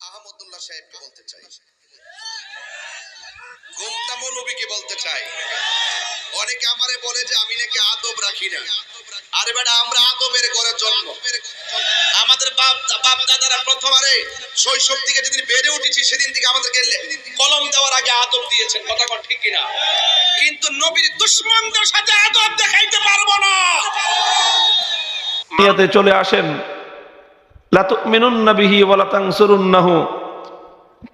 আহমদুল্লাহ সাহেবকে বলতে চাই। গোমতা মৌলবীকে বলতে চাই। অনেকে আমারে বলে যে আমি নাকি আদব রাখি না। আরে বেটা, আমরা আদবের ঘরে জন্ম। আমাদের বাপ বাপ দাদারা প্রথমারে শৈশব থেকে যেদিন বেড়ে উঠেছি, সেদিন থেকে আমাদেরকে কলম দেওয়ার আগে আদব দিয়েছেন। কথা কন ঠিক কিনা? কিন্তু নবীর দুশ্মনদের সাথে আদব দেখাইতে পারব না। চলে আসেন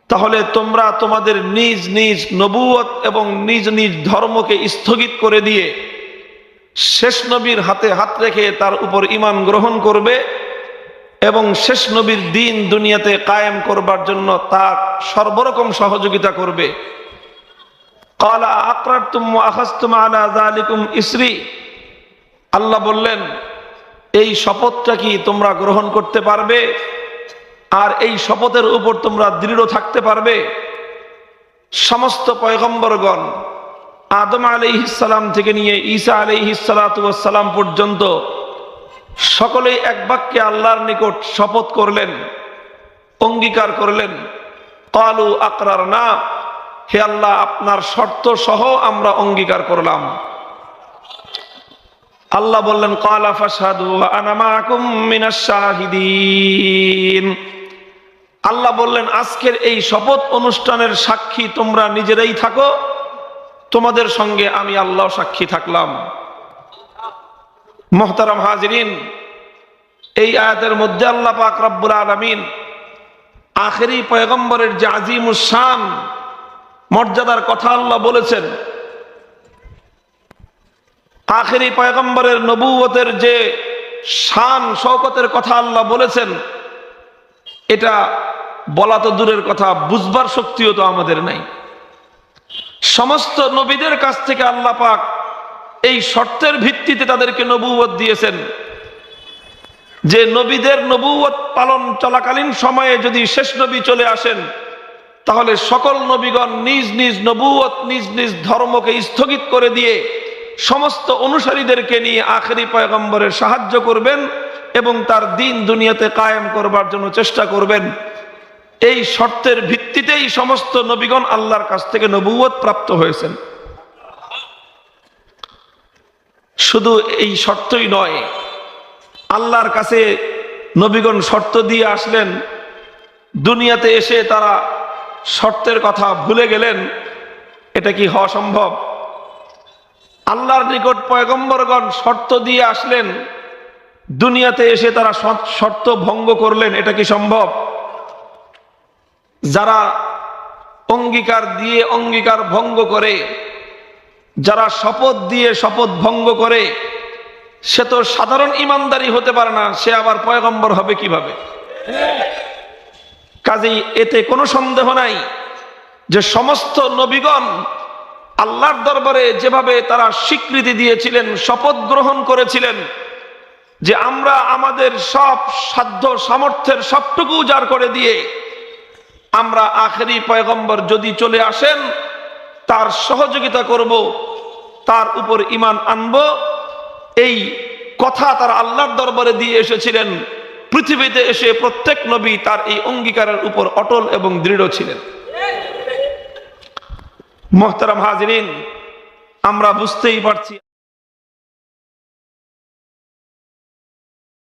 তাহলে তোমরা তোমাদের নিজ নিজ নবুয়ত এবং নিজ নিজ ধর্মকে স্থগিত করে দিয়ে শেষ নবীর হাতে হাত রেখে তার উপর ইমান গ্রহণ করবে এবং শেষ নবীর দিন দুনিয়াতে কায়েম করবার জন্য তার সর্বরকম সহযোগিতা করবে। আল্লাহ বললেন এই শপথটা কি তোমরা গ্রহণ করতে পারবে? আর এই শপথের উপর তোমরা দৃঢ় থাকতে পারবে? সমস্ত পয়গম্বরগণ আদম আলাইহিসালাম থেকে নিয়ে ঈসা আলাইহিসালাম পর্যন্ত সকলেই এক বাক্যে আল্লাহর নিকট শপথ করলেন, অঙ্গীকার করলেন। কালু আকরার না হে আল্লাহ, আপনার শর্ত সহ আমরা অঙ্গীকার করলাম। আল্লাহ বললেন, কালা ফাসাদু শাহিদিন। আল্লাহ বললেন, আজকের এই শপথ অনুষ্ঠানের সাক্ষী তোমরা নিজেরাই থাকো, তোমাদের সঙ্গে আমি আল্লাহ সাক্ষী থাকলাম। মোহতারাম হাজরিন, এই আয়াতের মধ্যে আল্লাহ পাক রব্বুল আলামিন আখেরি পয়গম্বরের যে আজিমুস শান, মর্যাদার কথা আল্লাহ বলেছেন আখেরি পয়গম্বরের নবুয়তের যে শান, শওকতের কথা আল্লাহ বলেছেন, এটা বলা তো দূরের কথা, বুঝবার শক্তিও তো আমাদের নাই। সমস্ত নবীদের কাছ থেকে আল্লাহ পাক এই শর্তের ভিত্তিতে তাদেরকে নবুয়ত দিয়েছেন। যে নবীদের নবুয়ত পালন চলাকালীন সময়ে যদি শেষ নবী চলে আসেন, তাহলে সকল নবীগণ নিজ নিজ নবুয়ত নিজ নিজ ধর্মকে স্থগিত করে দিয়ে সমস্ত অনুসারীদেরকে নিয়ে আখেরি পয়গম্বরের সাহায্য করবেন এবং তার দিন দুনিয়াতে কায়েম করবার জন্য চেষ্টা করবেন। এই শর্তের ভিত্তিতেই সমস্ত নবীগণ আল্লাহর কাছ থেকে নবুয়ত প্রাপ্ত হয়েছেন। শুধু এই শর্তই নয়, আল্লাহর কাছে নবীগণ শর্ত দিয়ে আসলেন, দুনিয়াতে এসে তারা শর্তের কথা ভুলে গেলেন, এটা কি হওয়া সম্ভব? আল্লাহর নিকট পয়গম্বরগণ শর্ত দিয়ে আসলেন, দুনিয়াতে এসে তারা শর্ত- ভঙ্গ করলেন, এটা কি সম্ভব? যারা অঙ্গীকার দিয়ে অঙ্গীকার ভঙ্গ করে, যারা শপথ দিয়ে শপথ ভঙ্গ করে, সে তো সাধারণ ইমানদারি হতে পারে না, সে আবার পয়গম্বর হবে কীভাবে? কাজেই এতে কোনো সন্দেহ নাই যে সমস্ত নবীগণ আল্লাহর দরবারে যেভাবে তারা স্বীকৃতি দিয়েছিলেন, শপথ গ্রহণ করেছিলেন, যে আমরা আমাদের সব সাধ্য সামর্থ্যের সবটুকু উজাড় করে দিয়ে আমরা আখেরি পয়গম্বর যদি চলে আসেন, তার সহযোগিতা করব, তার উপর ইমান আনব। এই কথা তার আল্লাহর দরবারে দিয়ে এসেছিলেন। পৃথিবীতে এসে প্রত্যেক নবী তার এই অঙ্গীকারের উপর অটল এবং দৃঢ় ছিলেন। মোহতারাম হাজরিন আমরা বুঝতেই পারছি